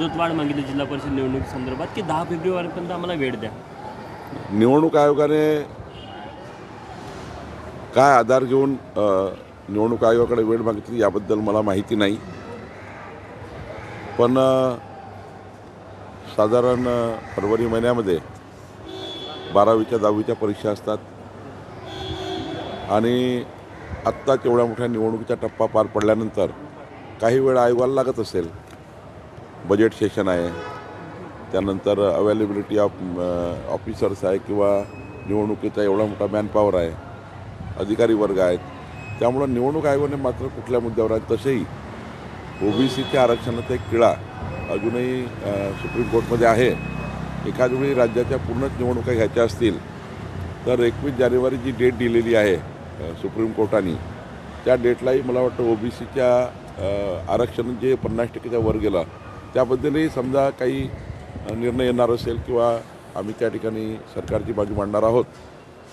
मुदतवाढ मागितली जिल्हा परिषद निवडणुकी संदर्भात की दहा फेब्रुवारीपर्यंत आम्हाला वेळ द्या? निवडणूक आयोगाने काय आधार घेऊन निवडणूक आयोगाकडे वेळ मागितली याबद्दल मला माहिती नाही. पण साधारण फरवरी महिन्यामध्ये बारावीच्या दहावीच्या परीक्षा असतात. आणि आत्ता तेवढ्या मोठ्या निवडणुकीचा टप्पा पार पडल्यानंतर काही वेळ आयोगाला लागत असेल बजेट सेशन आहे. त्यानंतर अवेलेबिलिटी ऑफ ऑफिसर्स आहे किंवा निवडणुकीचा एवढा मोठा मॅनपॉवर आहे. अधिकारी वर्ग आहेत. त्यामुळं निवडणूक आयोगाने मात्र कुठल्या मुद्द्यावर आहे तसेही ओबीसीच्या आरक्षणाचा एक किळा अजूनही सुप्रीम कोर्टमध्ये आहे. एखाद वेळी राज्याच्या पूर्णच निवडणुका घ्यायच्या असतील तर एकवीस जानेवारी जी डेट दिलेली आहे सुप्रीम कोर्टाने त्या डेटलाही मला वाटतं ओबीसीच्या आरक्षण जे पन्नास टक्केच्या वर गेलं त्याबद्दलही समजा काही निर्णय येणार असेल किंवा आम्ही त्या ठिकाणी सरकारची बाजू मांडणार आहोत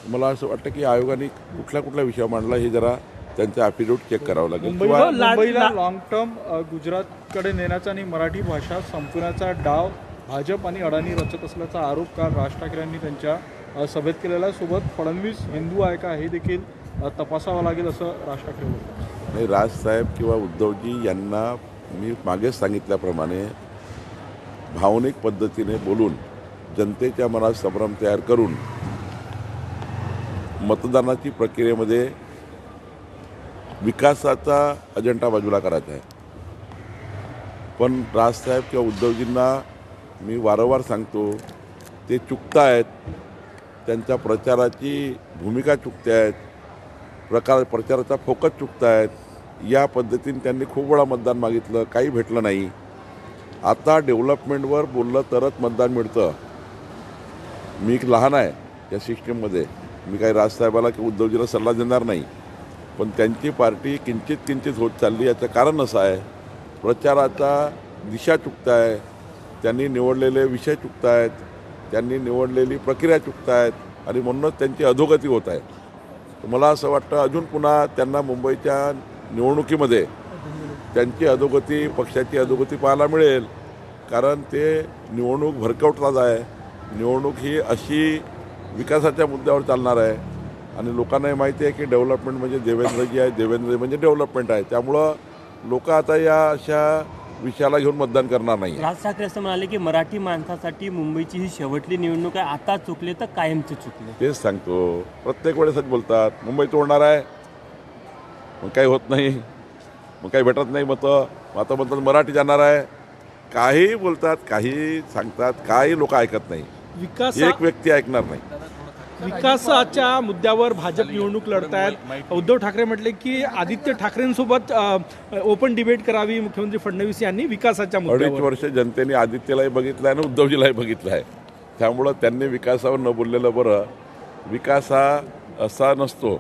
मला असं वाटतं की आयोगाने कुठल्या कुठल्या विषय मांडला हे जरा त्यांचं ॲफिडेविट चेक करावं लागेल मुंबईला किंवा लॉंग टर्म गुजरातकडे नेण्याचा आणि मराठी भाषा संपवण्याचा डाव भाजप आणि अडाणी रचत असल्याचा आरोप काल राज ठाकरे यांनी त्यांच्या सभेत केलेला. सोबत फडणवीस हिंदू आहे का हे देखील तपासावं लागेल असं राज ठाकरे बोलतात नाही राजसाहेब किंवा उद्धवजी यांना मी मागेच सांगितल्याप्रमाणे भावनिक पद्धतीने बोलून जनतेच्या मनात संभ्रम तयार करून मतदानाची प्रक्रियेमध्ये विकासाचा अजेंडा बाजूला करायचा आहे. पण राजसाहेब किंवा उद्धवजींना मी वारंवार सांगतो ते चुकतायत त्यांच्या प्रचाराची भूमिका चुकते आहेत प्रकार प्रचाराचा फोकस चुकतायत या पद्धतीने त्यांनी खूप वेळा मतदान मागितलं काही भेटलं नाही. आता डेव्हलपमेंटवर बोललं तरच मतदान मिळतं. मी एक लहान आहे या सिस्टीममध्ये. मी काही राजसाहेबाला किंवा उद्धवजीला सल्ला देणार नाही. पण त्यांची पार्टी किंचित किंचित होत चालली याचं कारण असं आहे प्रचाराचा दिशा चुकताय त्यांनी निवडलेले विषय चुकतायत त्यांनी निवडलेली प्रक्रिया चुकत आहेत आणि म्हणूनच त्यांची अधोगती होत आहे. मला असं वाटतं अजून पुन्हा त्यांना मुंबईच्या निवडणुकीमध्ये त्यांची अधोगती पक्षाची अधोगती पाहायला मिळेल. कारण ते निवडणूक भरकवटलाच आहे निवडणूक ही अशी विकासाच्या मुद्द्यावर चालणार आहे. आणि लोकांनाही माहिती आहे की डेव्हलपमेंट म्हणजे देवेंद्रजी आहे देवेंद्र म्हणजे डेव्हलपमेंट आहे. त्यामुळं लोक आता या अशा विषयाला घेऊन मतदान करणार नाही राज ठाकरे असं म्हणाले की मराठी माणसासाठी मुंबईची ही शेवटली निवडणूक आहे. आता चुकले तर कायमचे चुकले. तेच सांगतो. प्रत्येक वेळेसच बोलतात मुंबई तोडणार आहे. मग काही होत नाही. मग काही भेटत नाही मतं. मग आता म्हणतात मराठी जाणार आहे. काही बोलतात काही सांगतात काही लोक ऐकत नाही. विकास एक व्यक्ती ऐकणार नाही. विकासाच्या मुद्द्यावर भाजप निवडणूक लढतायत. उद्धव ठाकरे म्हटले की आदित्य ठाकरेंसोबत ओपन डिबेट करावी मुख्यमंत्री फडणवीस यांनी विकासाच्या अडीच वर्ष जनतेने आदित्यलाही बघितलं आहे आणि उद्धवजीलाही बघितलं आहे त्यामुळं त्यांनी विकासावर न बोललेलं बरं. विकास हा असा नसतो.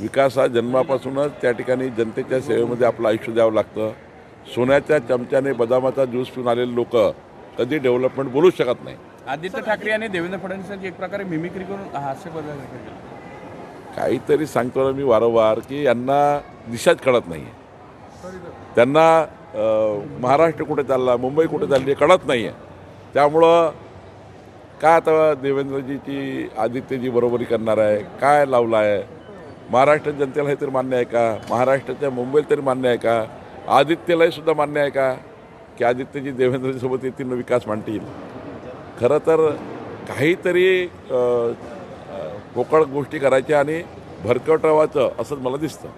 विकास हा जन्मापासूनच त्या ठिकाणी जनतेच्या सेवेमध्ये आपलं आयुष्य द्यावं लागतं. सोन्याच्या चमच्याने बदामाचा ज्यूस पिऊन आलेले लोक कधी डेव्हलपमेंट बोलूच शकत नाही. आदित्य ठाकरे यांनी देवेंद्र फडणवीसांची एक प्रकारे मिमिक्री करून हास्य काहीतरी सांगतो ना मी वारंवार की यांना दिशाच कळत नाही त्यांना महाराष्ट्र कुठे चालला मुंबई कुठे चालली कळत नाही आहे त्यामुळं काय आता देवेंद्रजीची आदित्यजी बरोबरी करणार आहे? काय लावलं आहे महाराष्ट्र जनतेला हे तरी मान्य आहे का? महाराष्ट्राच्या मुंबईला तरी मान्य आहे का? आदित्यलाही सुद्धा मान्य आहे का? की आदित्यजी देवेंद्रजीसोबत येतील आणि विकास मांडतील. खरं तर काहीतरी पोकळ गोष्टी करायच्या आणि भरकटवायचं असं मला दिसतं.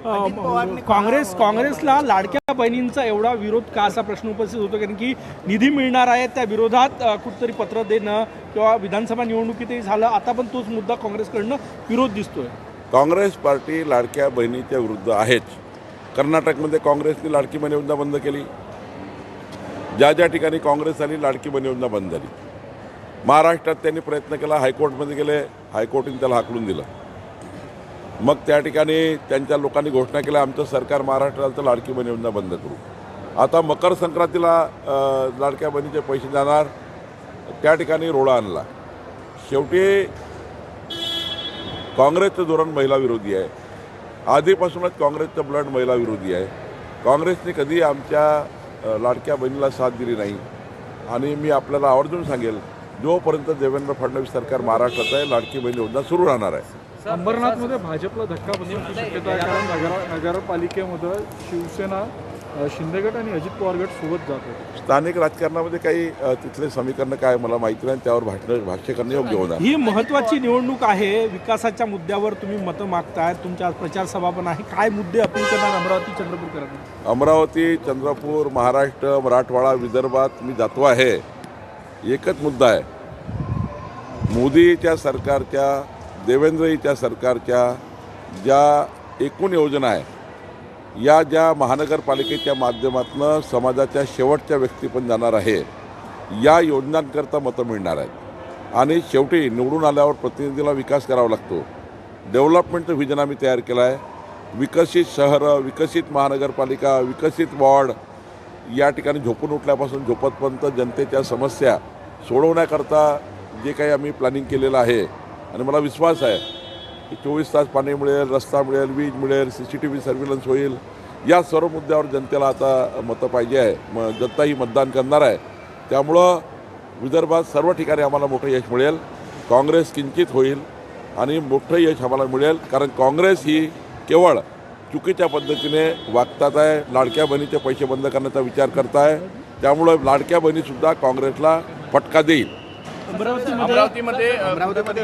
काँग्रेस काँग्रेसला लाडक्या बहिणींचा एवढा विरोध का असा प्रश्न उपस्थित होतो? कारण की निधी मिळणार आहे त्या विरोधात कुठतरी पत्र देणं किंवा विधानसभा निवडणुकीतही झालं आता पण तोच मुद्दा काँग्रेसकडनं विरोध दिसतोय. काँग्रेस पार्टी लाडक्या बहिणीच्या विरुद्ध आहेच. कर्नाटकमध्ये काँग्रेसने लाडकी बहीण योजना बंद केली. ज्या ज्या ठिकाणी काँग्रेस आली लाडकी बहीण योजना बंद झाली. महाराष्ट्रात त्यांनी प्रयत्न केला हायकोर्टमध्ये गेले हायकोर्टाने त्याला हाकलून दिलं. मग त्या ठिकाणी त्यांच्या लोकांनी घोषणा केल्या आमचं सरकार महाराष्ट्रात तर लाडकी बहीण योजना बंद करू. आता मकर संक्रांतीला लाडक्या बहिणीचे पैसे जाणार. त्या ठिकाणी रोडा आणला. शेवटी काँग्रेसचं धोरण महिला विरोधी आहे. आधीपासूनच काँग्रेसचं ब्लड महिला विरोधी आहे. काँग्रेसने कधी आमच्या लाडक्या बहिणीला साथ दिली नाही. आणि मी आपल्याला आवर्जून सांगेल जोपर्यंत देवेंद्र फडणवीस सरकार महाराष्ट्रात आहे लाडकी बहीण योजना सुरू राहणार आहे. अंबरनाथमध्ये भाजपला धक्का बसण्याची शक्यता आहे कारण नगर नगरपालिकेमध्ये शिवसेना अ, शिंदेगट आणि अजित पवार गट सोबत जात होते. स्थानिक राजकारणामध्ये काही तिथले समीकरण काय मला माहिती नाही त्यावर भाषण भाष्य करणे योग्य होणार. ही महत्वाची निवडणूक आहे. विकासाच्या मुद्द्यावर तुम्ही मतं मागताय. तुमच्या आज प्रचार सभा पण आहे. काय मुद्दे अपील करणार अमरावती चंद्रपूरकरांना अमरावती चंद्रपूर महाराष्ट्र मराठवाडा विदर्भात मी जातो आहे. एकच मुद्दा आहे. मोदीच्या सरकारच्या देवेंद्रजीच्या सरकारच्या ज्या एकूण योजना आहे या ज्या महानगरपालिकेच्या माध्यमातून समाजाच्या शेवटच्या व्यक्ती पण जाणार आहे या योजनांकरता मतं मिळणार आहेत. आणि शेवटी निवडून आल्यावर प्रतिनिधीला विकास करावा लागतो. डेव्हलपमेंटचं व्हिजन आम्ही तयार केलं आहे. विकसित शहरं विकसित महानगरपालिका विकसित वॉर्ड या ठिकाणी झोपून उठल्यापासून झोपतपर्यंत जनतेच्या समस्या सोडवण्याकरता जे काही आम्ही प्लॅनिंग केलेलं आहे आणि मला विश्वास आहे चोवीस तास पाणी मिळेल रस्ता मिळेल वीज मिळेल C C T V surveillance होईल. या सर्व मुद्द्यावर जनतेला आता मतं पाहिजे आहे. म जनता ही मतदान करणार आहे. त्यामुळं विदर्भात सर्व ठिकाणी आम्हाला मोठं यश मिळेल. काँग्रेस किंचित होईल आणि मोठं यश आम्हाला मिळेल. कारण काँग्रेस ही केवळ चुकीच्या पद्धतीने वागतात आहे लाडक्या बहिणीचे पैसे बंद करण्याचा विचार करत आहे. त्यामुळं लाडक्या बहिणीसुद्धा काँग्रेसला फटका देईल. अमरावतीमध्ये अमरावतीमध्ये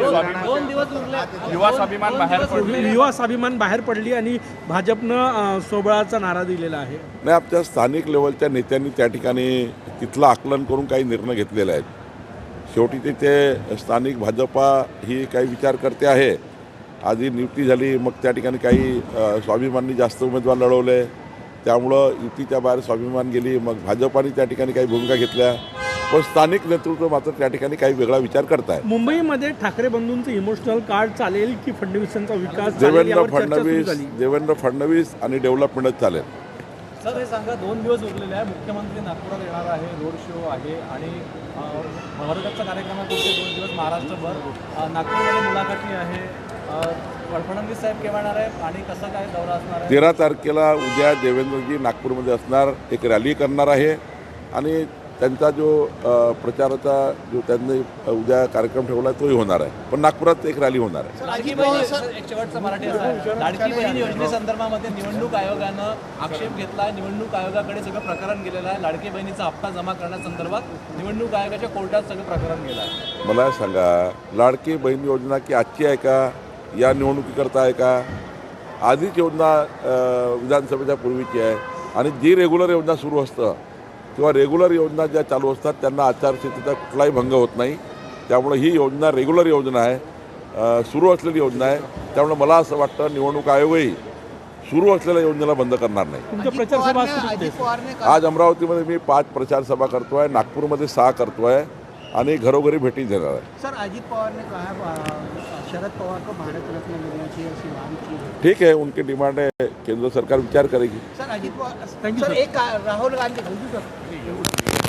युवा स्वाभिमान बाहेर पडले. युवा स्वाभिमान बाहेर पडली आणि भाजपनं सोबळाचा नारा दिलेला आहे. नाही आमच्या स्थानिक लेवलच्या नेत्यांनी त्या ठिकाणी तिथलं आकलन करून काही निर्णय घेतलेले आहेत. शेवटी तिथे स्थानिक भाजपा ही काही विचार करते आहे. आधी नियुक्ती झाली मग त्या ठिकाणी काही स्वाभिमाननी जास्त उमेदवार लढवले. त्यामुळं युतीच्या बाहेर स्वाभिमान गेली मग भाजपाने त्या ठिकाणी काही भूमिका घेतल्या. पण स्थानिक नेतृत्व मात्र त्या ठिकाणी काही वेगळा विचार करताय मुंबईमध्ये ठाकरे बंधूंचं इमोशनल कार्ड चालेल की फडणवीसांचा विकास देवेंद्र फडणवीस देवेंद्र फडणवीस आणि डेव्हलपमेंटच चालेल. सर हे सांगा दोन दिवस उरलेले आहे. मुख्यमंत्री नागपुरात येणार आहे रोड शो आहे आणि वर्गाचा कार्यक्रम आहे पुढचे दोन दिवस महाराष्ट्रभर. नागपूरमध्ये मुलाखती आहे. फडणवीस साहेब केव्हा येणार आहे आणि कसं काय दौरा असणार आहे? तेरा तारखेला उद्या देवेंद्रजी नागपूरमध्ये असणार एक रॅली करणार आहे. आणि त्यांचा जो प्रचाराचा जो त्यांनी उद्या कार्यक्रम ठेवला आहे तोही होणार आहे. पण नागपुरात एक रॅली होणार आहे. योजनेसंदर्भामध्ये निवडणूक आयोगानं आक्षेप घेतला आहे. निवडणूक आयोगाकडे सगळं प्रकरण गेलेलं आहे. लाडकी बहिणीचा हप्ता जमा करण्यासंदर्भात निवडणूक आयोगाच्या कोर्टात सगळं प्रकरण गेलं आहे. मला सांगा लाडकी बहीण योजना की आजची आहे का? या निवडणुकीकरता आहे का? आधीच योजना विधानसभेच्या पूर्वीची आहे. आणि जी रेग्युलर योजना सुरू असतं किंवा रेग्युलर योजना ज्या चालू असतात त्यांना आचारसंहितेचा कुठलाही भंग होत नाही. त्यामुळे ही योजना रेग्युलर योजना आहे. सुरू असलेली योजना आहे. त्यामुळे मला असं वाटतं निवडणूक आयोगही सुरू असलेल्या योजनेला बंद करणार नाही. आज अमरावतीमध्ये मी पाच प्रचार सभा करतो आहे नागपूरमध्ये सहा करतो आहे आणि घरोघरी भेटी देणार आहे. सर अजीत पवार ने कहा अ, शरद पवार को भारत रत्न मिलना चाहिए ऐसी मांग की है ठीक है उनकी डिमांड है केंद्र सरकार विचार करेगी. Sir Ajit Pawar sir. एक राहुल गांधी